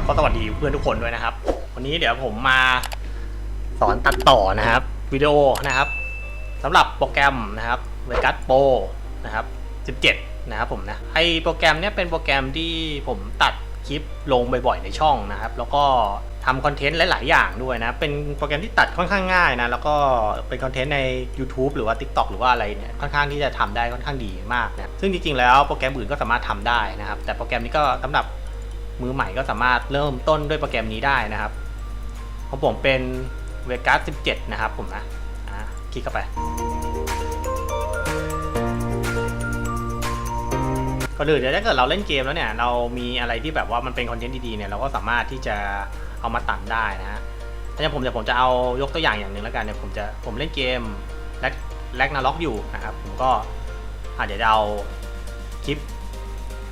ครับก็สวัสดีเพื่อนทุกคนด้วยนะครับ วันนี้เดี๋ยวผมมาสอนตัดต่อนะครับวิดีโอนะครับสำหรับโปรแกรมนะครับ Vegas Pro นะครับ 17 นะครับผมนะไอโปรแกรมเนี้ยเป็นโปรแกรมที่ผมตัดคลิปลงบ่อยๆในช่องนะครับ แล้วก็ทำคอนเทนต์หลาย ๆ อย่างด้วยนะ เป็นโปรแกรมที่ตัดค่อนข้างง่ายนะ แล้วก็เป็นคอนเทนต์ใน YouTube หรือว่า TikTok หรือว่าอะไรเนี่ยค่อนข้างที่จะทำได้ค่อนข้างดีมากนะซึ่งจริง ๆ แล้วโปรแกรมอื่นก็สามารถทำได้นะครับ แต่โปรแกรมนี้ก็สำหรับ มือใหม่ก็สามารถเริ่มต้นด้วยโปรแกรมนี้ได้นะครับ ของผมเป็น Vegas 17 นะครับผมนะอะคลิกเข้าไปก็เลยเดี๋ยวถ้าเกิดเราเล่นเกมแล้วเนี่ยเรามีอะไรที่แบบว่ามันเป็นคอนเทนต์ดีๆเนี่ยเราก็สามารถที่จะเอามาตัดได้นะฮะถ้าอย่างผมจะผมจะเอายกตัวอย่างอย่างหนึ่งแล้วกันเนี่ยผมจะผมเล่นเกมแลกแลกนาล็อกอยู่นะครับผมก็อาจจะเอาคลิป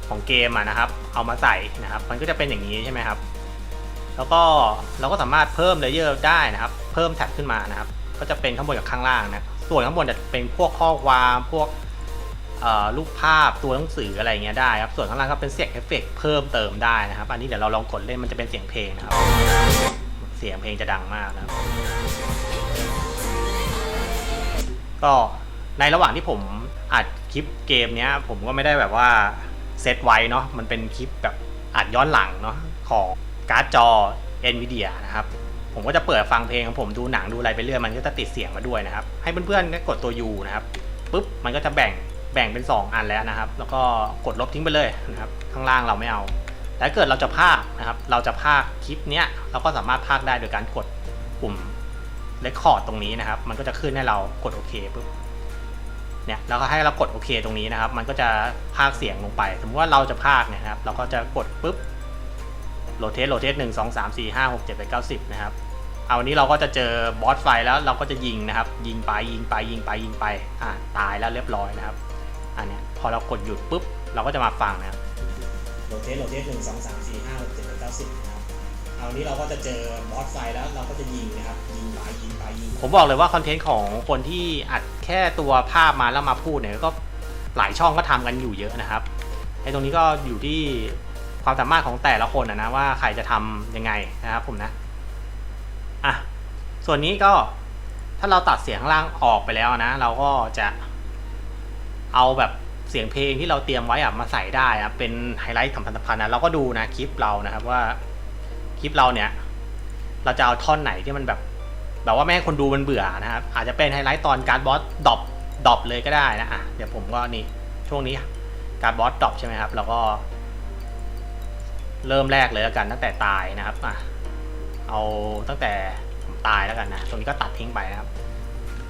ของเกมอะนะครับ เอามาใส่นะครับ มันก็จะเป็นอย่างนี้ใช่ไหมครับ แล้วก็เราก็สามารถเพิ่มเลเยอร์ได้นะครับ เพิ่มแท็บขึ้นมานะครับ ก็จะเป็นข้างบนกับข้างล่างนะ ส่วนข้างบนจะเป็นพวกข้อความพวกรูปภาพตัวหนังสืออะไรเงี้ยได้ครับ ส่วนข้างล่างก็เป็นเสียงเอฟเฟกต์เพิ่มเติมได้นะครับ อันนี้เดี๋ยวเราลองกดเล่นมันจะเป็นเสียงเพลงนะครับ เสียงเพลงจะดังมากนะครับ ก็ในระหว่างที่ผมอัดคลิปเกมเนี้ย ผมก็ไม่ได้แบบว่า เซตไว้เนาะมันเป็นคลิปแบบอัดย้อนหลังเนาะของการ์ดจอ NVIDIA นะครับ ผมก็จะเปิดฟังเพลงของผมดูหนังดูอะไรไปเรื่อยมันก็จะติดเสียงมาด้วยนะครับ ให้เพื่อนๆก็กดตัว U นะครับปุ๊บมันก็จะแบ่งแบ่งเป็น 2 อันแล้วนะครับ แล้วก็กดลบทิ้งไปเลยนะครับ ข้างล่างเราไม่เอาแต่ถ้าเกิดเราจะพากนะครับ เราจะพากคลิปเนี้ยเราก็สามารถพากได้โดยการกดปุ่มเลคคอร์ดตรงนี้นะครับ มันก็จะขึ้นให้เรากดโอเคปุ๊บ เนี่ยแล้วก็ให้เรากดโอเคตรงนี้นะครับ มันก็จะพากเสียงลงไป สมมติว่าเราจะพากเนี่ยนะครับ เราก็จะกดปุ๊บโรเทสโรเทสหนึ่งสองสามสี่ห้าหกเจ็ดแปดเก้าสิบนะครับ เอาวันนี้เราก็จะเจอบอสไฟแล้วเราก็จะยิงนะครับ ยิงไปยิงไปยิงไปยิงไปอ่าตายแล้วเรียบร้อยนะครับ อันเนี้ยพอเรากดหยุดปุ๊บเราก็จะมาฟังนะครับโรเทสโรเทสหนึ่งสองสามสี่ห้าหกเจ็ดแปดเก้าสิบนะครับ เอาวนี้เราก็จะเจอบอสไฟแล้วเราก็จะยิงนะครับยิงไปยิงไปยิงผมบอกเลยว่าคอนเทนต์ของคนที่อัดแค่ตัวภาพมาแล้วมาพูดเนี่ยก็หลายช่องก็ทำกันอยู่เยอะนะครับไอ้ตรงนี้ก็อยู่ที่ความสามารถของแต่ละคนนะว่าใครจะทำยังไงนะครับผมนะอะส่วนนี้ก็ถ้าเราตัดเสียงข้างล่างออกไปแล้วนะ เราก็จะเอาแบบเสียงเพลงที่เราเตรียมไว้อะมาใส่ได้อะเป็นไฮไลท์สำคัญสำคัญนะเราก็ดูนะคลิปเรานะครับว่า คลิปเราเนี่ย เราจะเอาท่อนไหนที่มันแบบ แบบว่าไม่ให้คนดูมันเบื่อนะครับ อาจจะเป็นไฮไลท์ตอนการบอสดรอปดรอปเลยก็ได้นะอะเดี๋ยวผมก็นี่ช่วงนี้การบอสดรอปใช่ไหมครับเราก็ เริ่มแรกเลยแล้วกันตั้งแต่ตายนะครับอะเอาตั้งแต่ผมตายแล้วกันนะตรงนี้ก็ตัดทิ้งไปนะครับ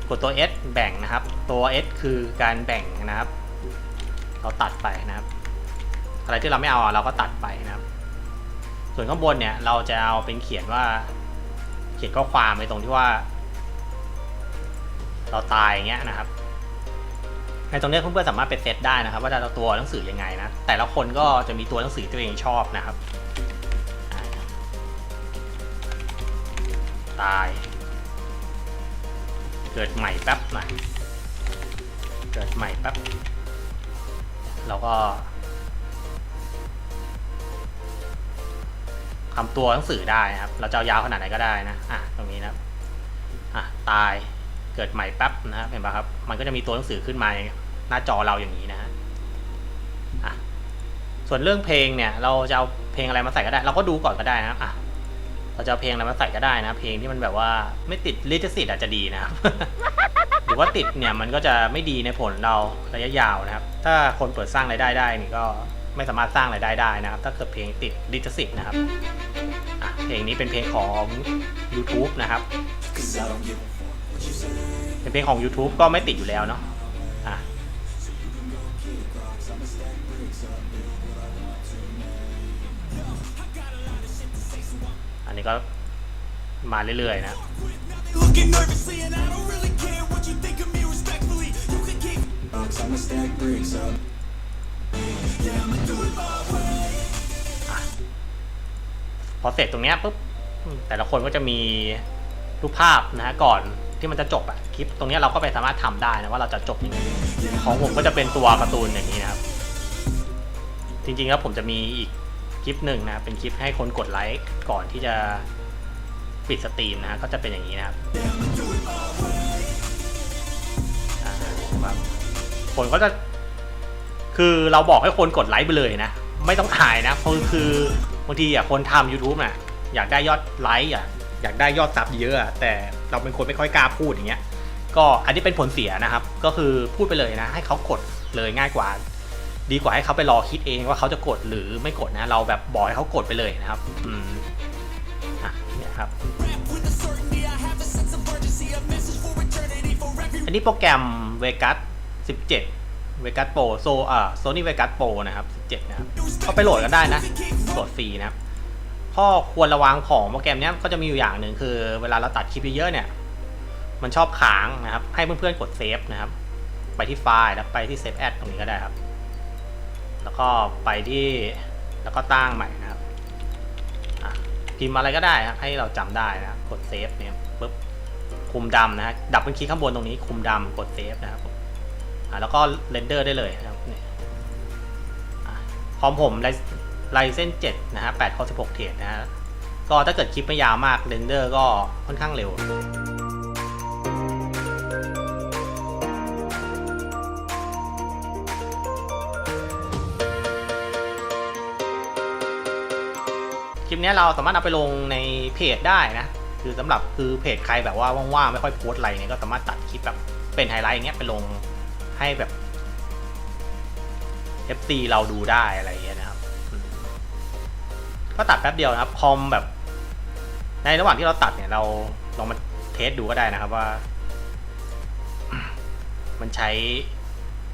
กดตัว S แบ่งนะครับ ตัว S คือการแบ่งนะครับ เราตัดไปนะครับ อะไรที่เราไม่เอาเราก็ตัดไปนะครับ ส่วนข้างบนเนี่ยเราจะเอาเป็นเขียนว่า เขียนข้อความในตรงที่ว่า เราตายอย่างเงี้ยนะครับ ในตรงนี้เพื่อนๆสามารถไปเซตได้นะครับ ว่าจะเอาตัวหนังสือยังไงนะแต่ละคนก็จะมีตัวหนังสือตัวเองชอบนะครับ ตาย เกิดใหม่แป๊บหน่อยเกิดใหม่แป๊บเราก็ ทำตัวหนังสือได้นะครับ เราจะเอายาวขนาดไหนก็ได้นะ อะตรงนี้นะอะตาย เกิดใหม่แป๊บนะครับเห็นปะครับ มันก็จะมีตัวหนังสือขึ้นมาหน้าจอเราอย่างนี้นะฮะอะส่วนเรื่องเพลงเนี่ย เราจะเอาเพลงอะไรมาใส่ก็ได้ เราก็ดูก่อนก็ได้นะครับอะเราจะเอาเพลงอะไรมาใส่ก็ได้นะ เพลงที่มันแบบว่าไม่ติดลิขสิทธิ์อาจจะดีนะครับ หรือว่าติดเนี่ยมันก็จะไม่ดีในผลเราระยะยาวนะครับ ถ้าคนเปิดสร้างรายได้ได้นี่ก็ไม่สามารถสร้างรายได้ได้นะครับ ถ้าเกิดเพลงติดลิขสิทธิ์นะครับ เพลงนี้เป็นเพลงของ YouTube นะครับ เป็นเพลงของ YouTube ก็ไม่ติดอยู่แล้วเนาะอะอันนี้ก็มาเรื่อยๆนะ Looking nervously, and I don't อเสร็จตรงเนี้ยปุ๊บแต่ละคนก็จะมีรูปภาพนะฮะก่อนที่มันจะจบอะคลิปตรงนี้เราก็ไปสามารถทำได้นะว่าเราจะจบยังไงของผมก็จะเป็นตัวการ์ตูนอย่างนี้นะครับ จริงๆแล้วผมจะมีอีกคลิปหนึ่งนะเป็นคลิปให้คนกดไลค์ก่อนที่จะปิดสตรีมนะฮะก็จะเป็นอย่างนี้นะครับคนก็จะคือเราบอกให้คนกดไลค์ไปเลยนะ ไม่ต้องอายนะเพราะคือ บางทีอะคนทำ YouTube น่ะอยากได้ยอดไลค์อะอยากได้ยอดซับเยอะอะแต่เราเป็นคนไม่ค่อยกล้าพูดอย่างเงี้ยก็อันนี้เป็นผลเสียนะครับ ก็คือพูดไปเลยนะ ให้เขากดเลยง่ายกว่า ดีกว่าให้เขาไปรอคิดเองว่าเขาจะกดหรือไม่กดนะ เราแบบบอกให้เขากดไปเลยนะครับอืมอะเนี่ยครับอันนี้โปรแกรม Vegas 17 Vegas Pro โซอ่า Sony Vegas Pro นะครับ 17 นะครับก็ไปโหลดกันได้นะ โหลดฟรีนะครับข้อควรระวังของโปรแกรมเนี้ยก็จะมีอยู่อย่างหนึ่งคือ เวลาเราตัดคลิปเยอะๆเนี่ย มันชอบค้างนะครับ ให้เพื่อนๆกดเซฟนะครับ ไปที่ไฟล์แล้วไปที่เซฟแอดตรงนี้ก็ได้ครับ แล้วก็ไปที่แล้วก็ตั้งใหม่นะครับพิมพ์อะไรก็ได้ครับให้เราจำได้นะกดเซฟเนี่ยปุ๊บคุมดำนะฮะดับเป็นคลิกข้างบนตรงนี้คุมดำกดเซฟนะครับอะแล้วก็เรนเดอร์ได้เลยนะครับเนี่ยอะคอมผม ไลเซน7นะฮะ8ข้อ16 เทรดนะฮะ ก็ถ้าเกิดคลิปไม่ยาวมากเรนเดอร์ก็ค่อนข้างเร็วคลิปนี้เราสามารถเอาไปลงในเพจได้นะ คือสำหรับคือเพจใครแบบว่าว่างๆไม่ค่อยโพสอะไรเนี่ยก็สามารถตัดคลิปแบบเป็นไฮไลท์อย่างเงี้ยไปลงให้แบบ FC เราดูได้อะไรอย่างเงี้ย ก็ตัดแป๊บเดียวนะครับคอมแบบ ในระหว่างที่เราตัดเนี่ยเราลองมาเทสดูก็ได้นะครับว่า มันใช้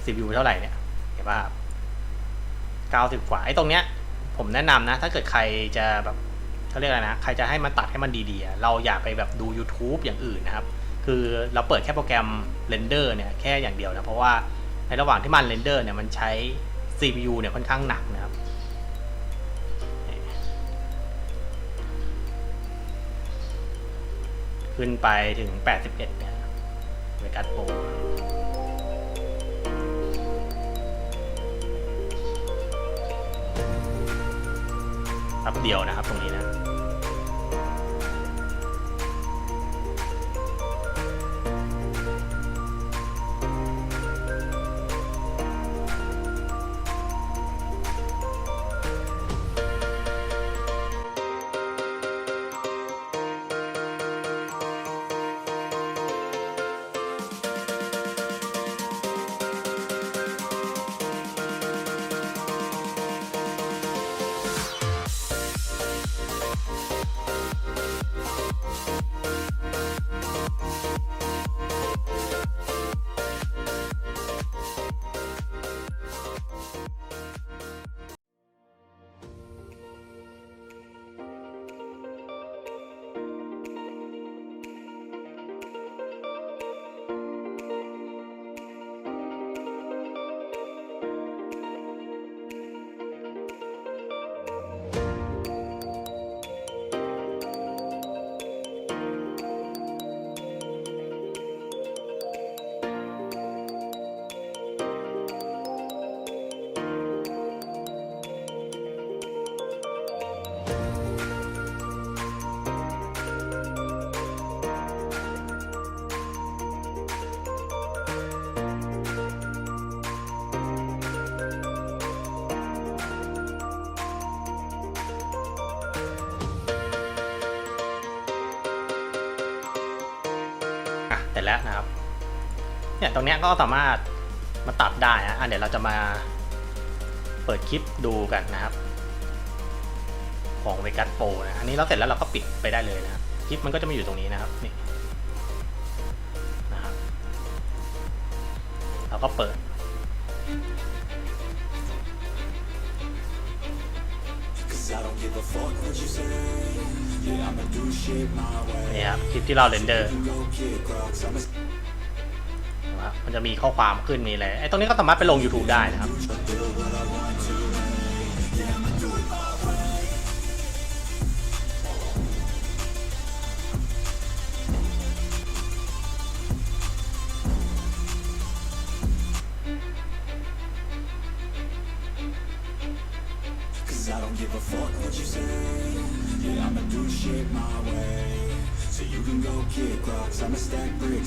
CPU เท่าไหร่เนี่ยเห็นป่ะครับ90 กว่าไอ้ตรงเนี้ย ผมแนะนำนะ ถ้าเกิดใครจะแบบเขาเรียกอะไรนะ ใครจะให้มันตัดให้มันดีๆ เราอย่าไปแบบดู YouTube อย่างอื่นนะครับ คือเราเปิดแค่โปรแกรมเรนเดอร์เนี่ยแค่อย่างเดียวนะ เพราะว่าในระหว่างที่มันเรนเดอร์เนี่ยมันใช้ CPU เนี่ยค่อนข้างหนักนะครับ ขึ้นไปถึง 81 เนี่ยเวกัสโปรแป๊บเดียวนะครับตรงนี้นะ แล้วนะครับ เนี่ยตรงนี้ก็สามารถมาตัดได้นะอะเดี๋ยวเราจะมาเปิดคลิปดูกันนะครับ ของ Vegas Pro นะอันนี้เราเสร็จแล้วเราก็ปิดไปได้เลยนะครับคลิปมันก็จะมาอยู่ตรงนี้นะครับนี่นะครับเราก็เปิด นี่ครับคลิปที่เราเรนเดอร์นะครับมันจะมีข้อความขึ้นมีอะไรไอ้ตรงนี้ก็สามารถไปลง YouTube ได้นะครับ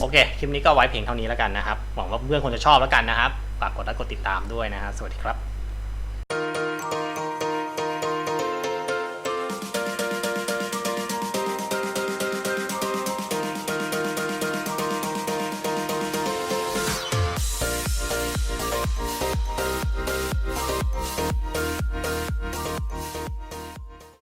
โอเค คลิปนี้ก็ไว้เพียงเท่านี้แล้วกันนะครับ หวังว่าเพื่อนๆคงจะชอบแล้วกันนะครับ ฝากกดไลค์กดติดตามด้วยนะฮะ สวัสดีครับ